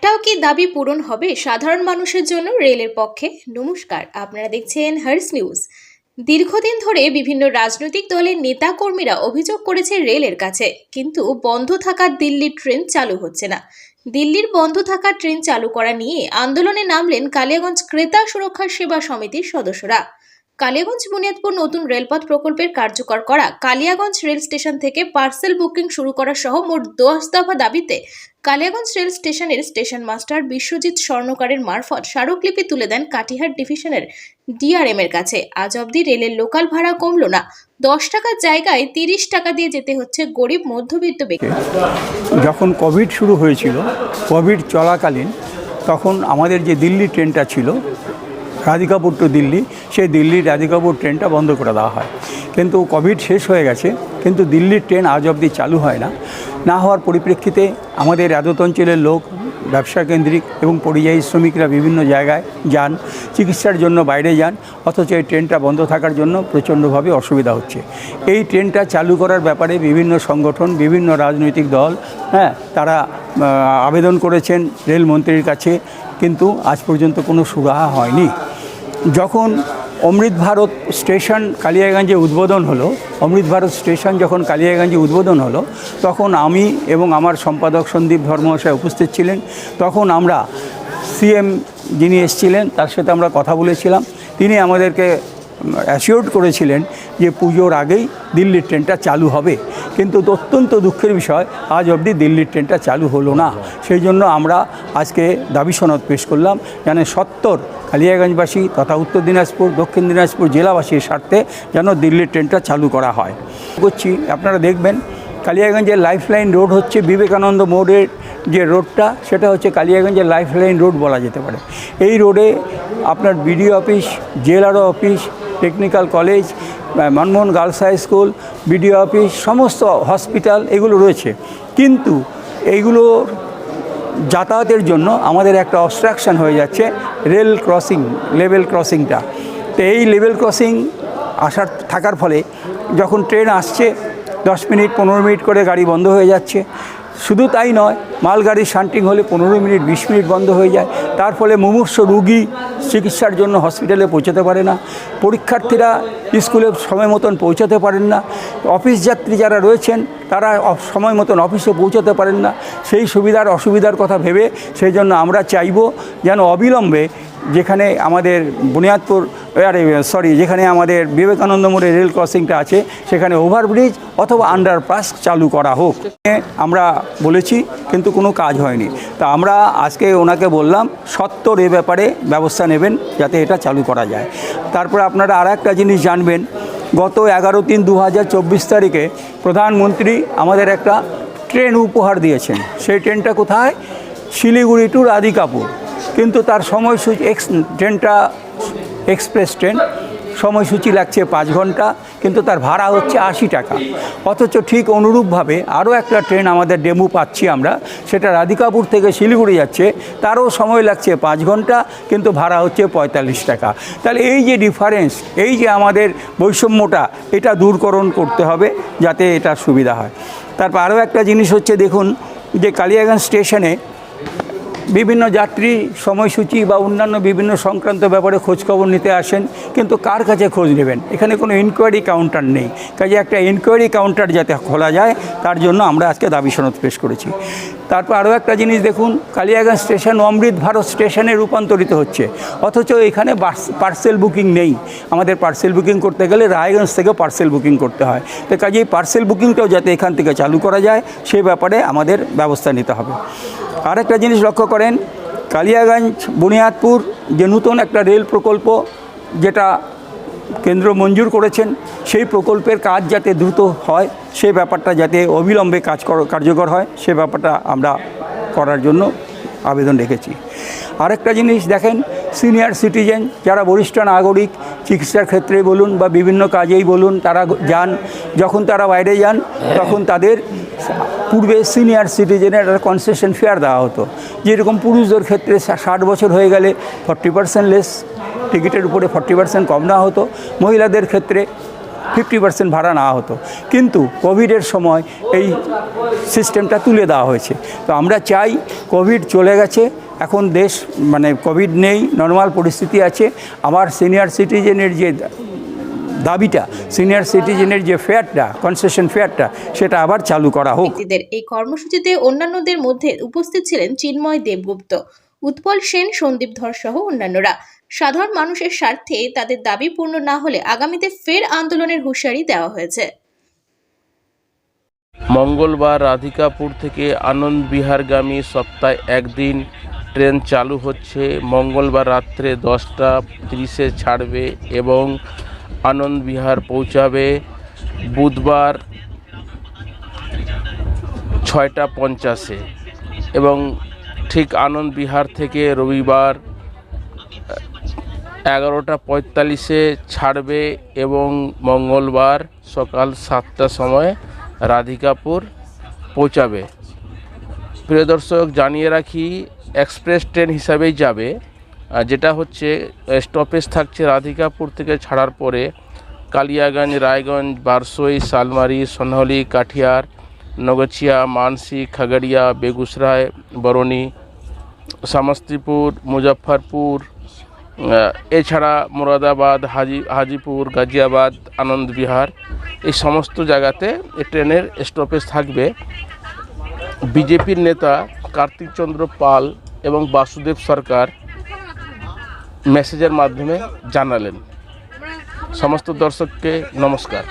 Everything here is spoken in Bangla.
একটাও কি দাবি পূরণ হবে সাধারণ মানুষের জন্য রেলের পক্ষে? নমস্কার, আপনারা দেখছেন হার্স নিউজ। দীর্ঘদিন ধরে বিভিন্ন রাজনৈতিক দলের নেতা কর্মীরা অভিযোগ করেছে রেলের কাছে, কিন্তু বন্ধ থাকা দিল্লির ট্রেন চালু হচ্ছে না। দিল্লির বন্ধ থাকা ট্রেন চালু করা নিয়ে আন্দোলনে নামলেন কালিয়াগঞ্জ ক্রেতা সুরক্ষা সেবা সমিতির সদস্যরা। কালিয়াগঞ্জ বুনিয়াদপুর নতুন রেলপথ প্রকল্পের কার্যকর করা কালিয়াগঞ্জ রেল স্টেশন থেকে পার্সেল বুকিং শুরু করা সহ মোট দশ দফা দাবিতে কালিয়াগঞ্জ রেল স্টেশনের স্টেশন মাস্টার বিশ্বজিৎ স্বর্ণকারের মারফত স্মারকলিপি তুলে দেন কাটিহার ডিভিশনের ডিআরএম এর কাছে। আজ অবধি রেলের লোকাল ভাড়া কমল না। দশ টাকার জায়গায় তিরিশ টাকা দিয়ে যেতে হচ্ছে গরিব মধ্যবিত্ত ব্যক্তি। যখন কোভিড শুরু হয়েছিল, কোভিড চলাকালীন, তখন আমাদের যে দিল্লি ট্রেনটা ছিল রাধিকাপুর টু দিল্লি, সেই দিল্লির রাধিকাপুর ট্রেনটা বন্ধ করে দেওয়া হয়। কিন্তু কোভিড শেষ হয়ে গেছে, কিন্তু দিল্লির ট্রেন আজ অবধি চালু হয় না। না হওয়ার পরিপ্রেক্ষিতে আমাদের আদত অঞ্চলের লোক, ব্যবসা কেন্দ্রিক এবং পরিযায়ী শ্রমিকরা বিভিন্ন জায়গায় যান, চিকিৎসার জন্য বাইরে যান, অথচ এই ট্রেনটা বন্ধ থাকার জন্য প্রচণ্ডভাবে অসুবিধা হচ্ছে। এই ট্রেনটা চালু করার ব্যাপারে বিভিন্ন সংগঠন, বিভিন্ন রাজনৈতিক দল হ্যাঁ তারা আবেদন করেছেন রেলমন্ত্রীর কাছে, কিন্তু আজ পর্যন্ত কোনো সুরাহা হয়নি। যখন অমৃত ভারত স্টেশন কালিয়াগঞ্জে উদ্বোধন হলো, অমৃত ভারত স্টেশন যখন কালিয়াগঞ্জে উদ্বোধন হলো, তখন আমি এবং আমার সম্পাদক সন্দীপ ধর্মশায় উপস্থিত ছিলেন। তখন আমরা সিএম যিনি এসেছিলেন, তার সাথে আমরা কথা বলেছিলাম। তিনি আমাদেরকে অ্যাসিওর্ড করেছিলেন যে পুজোর আগেই দিল্লির ট্রেনটা চালু হবে। কিন্তু অত্যন্ত দুঃখের বিষয়, আজ অবধি দিল্লির ট্রেনটা চালু হলো না। সেই জন্য আমরা আজকে দাবি সনদ পেশ করলাম, যেন সত্তর কালিয়াগঞ্জবাসী তথা উত্তর দিনাজপুর, দক্ষিণ দিনাজপুর জেলাবাসীর স্বার্থে যেন দিল্লির ট্রেনটা চালু করা হয়। করছি আপনারা দেখবেন, কালিয়াগঞ্জের লাইফলাইন রোড হচ্ছে বিবেকানন্দ মোড়ের যে রোডটা, সেটা হচ্ছে কালিয়াগঞ্জের লাইফলাইন রোড বলা যেতে পারে। এই রোডে আপনার BDO office, জেলারও office technical college Manmohan girls high school, BDO office, সমস্ত হসপিটাল এগুলো রয়েছে। কিন্তু এইগুলোর যাতায়াতের জন্য আমাদের একটা অবস্ট্রাকশন হয়ে যাচ্ছে রেল ক্রসিং লেভেল ক্রসিংটা তো এই লেভেল ক্রসিং আসার, থাকার ফলে যখন ট্রেন আসছে, দশ মিনিট, পনেরো মিনিট করে গাড়ি বন্ধ হয়ে যাচ্ছে। শুধু তাই নয় মালগাড়ি শান্টিং হলে পনেরো মিনিট, বিশ মিনিট বন্ধ হয়ে যায়। তার ফলে মুমূর্ষ রুগী চিকিৎসার জন্য হসপিটালে পৌঁছাতে পারে না। পরীক্ষার্থীরা স্কুলে সময় মতন পৌঁছাতে পারেন না। অফিস যাত্রী যারা রয়েছেন, তারা সময় মতন অফিসে পৌঁছাতে পারেন না। সেই সুবিধার অসুবিধার কথা ভেবে, সেই জন্য আমরা চাইব যেন অবিলম্বে যেখানে আমাদের বুনিয়াদপুর আরে সরি যেখানে আমাদের বিবেকানন্দ মোড়ে রেল ক্রসিংটা আছে, সেখানে ওভারব্রিজ অথবা আন্ডারপাস চালু করা হোক। আমরা বলেছি, কিন্তু কোনো কাজ হয়নি। তা আমরা আজকে ওনাকে বললাম, সত্তর এ ব্যাপারে ব্যবস্থা নেবেন যাতে এটা চালু করা যায়। তারপরে আপনারা আর একটা জিনিস জানবেন, গত এগারো তিন দু তারিখে প্রধানমন্ত্রী আমাদের একটা ট্রেন উপহার দিয়েছেন। সেই ট্রেনটা কোথায়? শিলিগুড়ি টু রাধিকাপুর। কিন্তু তার সময়সূচি এক্স ট্রেনটা এক্সপ্রেস ট্রেন, সময়সূচি লাগছে পাঁচ ঘণ্টা, কিন্তু তার ভাড়া হচ্ছে আশি টাকা। অথচ ঠিক অনুরূপভাবে আরও একটা ট্রেন আমাদের ডেমু পাচ্ছি আমরা, সেটা রাধিকাপুর থেকে শিলিগুড়ি যাচ্ছে, তারও সময় লাগছে পাঁচ ঘণ্টা, কিন্তু ভাড়া হচ্ছে পঁয়তাল্লিশ টাকা। তাহলে এই যে ডিফারেন্স এই যে আমাদের বৈষম্যটা, এটা দূরকরণ করতে হবে যাতে এটা সুবিধা হয়। তারপর আরও একটা জিনিস হচ্ছে, দেখুন, যে কালিয়াগঞ্জ স্টেশনে বিভিন্ন যাত্রী সময়সূচি বা অন্যান্য বিভিন্ন সংক্রান্ত ব্যাপারে খোঁজখবর নিতে আসেন, কিন্তু কার কাছে খোঁজ নেবেন? এখানে কোনো ইনকোয়ারি কাউন্টার নেই। কাজে একটা ইনকোয়ারি কাউন্টার যাতে খোলা যায়, তার জন্য আমরা আজকে দাবি সনদ পেশ করেছি। তারপর আরও একটা জিনিস দেখুন, কালিয়াগঞ্জ স্টেশন অমৃত ভারত স্টেশনে রূপান্তরিত হচ্ছে। অথচ এখানে পার্সেল বুকিং নেই। আমাদের পার্সেল বুকিং করতে গেলে রায়গঞ্জ থেকে পার্সেল বুকিং করতে হয়। তো কাজেই পার্সেল বুকিংটাও যাতে এখান থেকে চালু করা যায়, সে ব্যাপারে আমাদের ব্যবস্থা নিতে হবে। আরেকটা জিনিস লক্ষ্য করেন কালিয়াগঞ্জ বুনিয়াদপুর যে নতুন একটা রেল প্রকল্প যেটা কেন্দ্র মঞ্জুর করেছেন সেই প্রকল্পের কাজ যাতে দ্রুত হয় সেই ব্যাপারটা যাতে অবিলম্বে কাজ কর- কার্যকর হয় সে ব্যাপারটা আমরা করার জন্য আবেদন রেখেছি। আরেকটা জিনিস দেখেন সিনিয়র সিটিজেন যারা বরিষ্ঠ নাগরিক চিকিৎসার ক্ষেত্রে বলুন বা বিভিন্ন কাজেই বলুন তারা যান যখন তারা বাইরে যান তখন তাদের পূর্বে সিনিয়র সিটিজেনের একটা কনসেশন ফেয়ার দেওয়া হতো। যেরকম পুরুষদের ক্ষেত্রে ষাট বছর হয়ে গেলে ফর্টি পার্সেন্ট লেস টিকিটের উপরে ফর্টি পার্সেন্ট কম নেওয়া হতো। মহিলাদের ক্ষেত্রে ফিফটি পার্সেন্ট ভাড়া নেওয়া হতো। কিন্তু কোভিডের সময় এই সিস্টেমটা তুলে দেওয়া হয়েছে। তো আমরা চাই কোভিড চলে গেছে, এখন দেশ মানে কোভিড নেই নর্মাল পরিস্থিতি আছে। আমার সিনিয়র সিটিজেনের যে দাবিটা সিনিয়র সিটিজেনের যে ফেয়ারটা কনসেশন ফেয়ারটা সেটা আবার চালু করা হোক। ব্যক্তিদের এই কর্মসূচিতে অন্যান্যদের মধ্যে উপস্থিত ছিলেন চিন্ময় দেবগুপ্ত উৎপল সেন সন্দীপ ধর সহ অন্যান্যরা। সাধারণ মানুষের স্বার্থে তাদের দাবি পূর্ণ না হলে আগামীতে ফের আন্দোলনের হুঁশিয়ারি দেওয়া হয়েছে। মঙ্গলবার রাধিকাপুর থেকে আনন্দ বিহারগামী সপ্তাহে একদিন ট্রেন চালু হচ্ছে। মঙ্গলবার রাত্রে দশটা তিরিশে ছাড়বে এবং আনন্দ বিহার পৌঁছাবে বুধবার ছয়টা পঞ্চাশে এবং ঠিক আনন্দ বিহার থেকে রবিবার এগারোটা পঁয়তাল্লিশে ছাড়বে এবং মঙ্গলবার সকাল সাতটার সময় রাধিকাপুর পৌঁছাবে। প্রিয় দর্শক, জানিয়ে রাখি, এক্সপ্রেস ট্রেন হিসাবেই যাবে। যেটা হচ্ছে স্টপেজ থাকছে রাধিকাপুর থেকে ছাড়ার পরে কালিয়াগঞ্জ, রায়গঞ্জ, বারসই, শালমারি, সোনহলি, কাঠিয়ার নগছিয়া মানসি, খাগড়িয়া বেগুসরায় বরণী, সমস্তিপুর, মুজফ্ফরপুর এছাড়া মুরাদাবাদ, হাজি, হাজিপুর, গাজিয়াবাদ আনন্দবিহার এই সমস্ত জায়গাতে ট্রেনের স্টপেজ থাকবে। বিজেপির নেতা কার্তিকচন্দ্র পাল এবং বাসুদেব সরকার মেসেজের মাধ্যমে জানালেন। সমস্ত দর্শককে নমস্কার।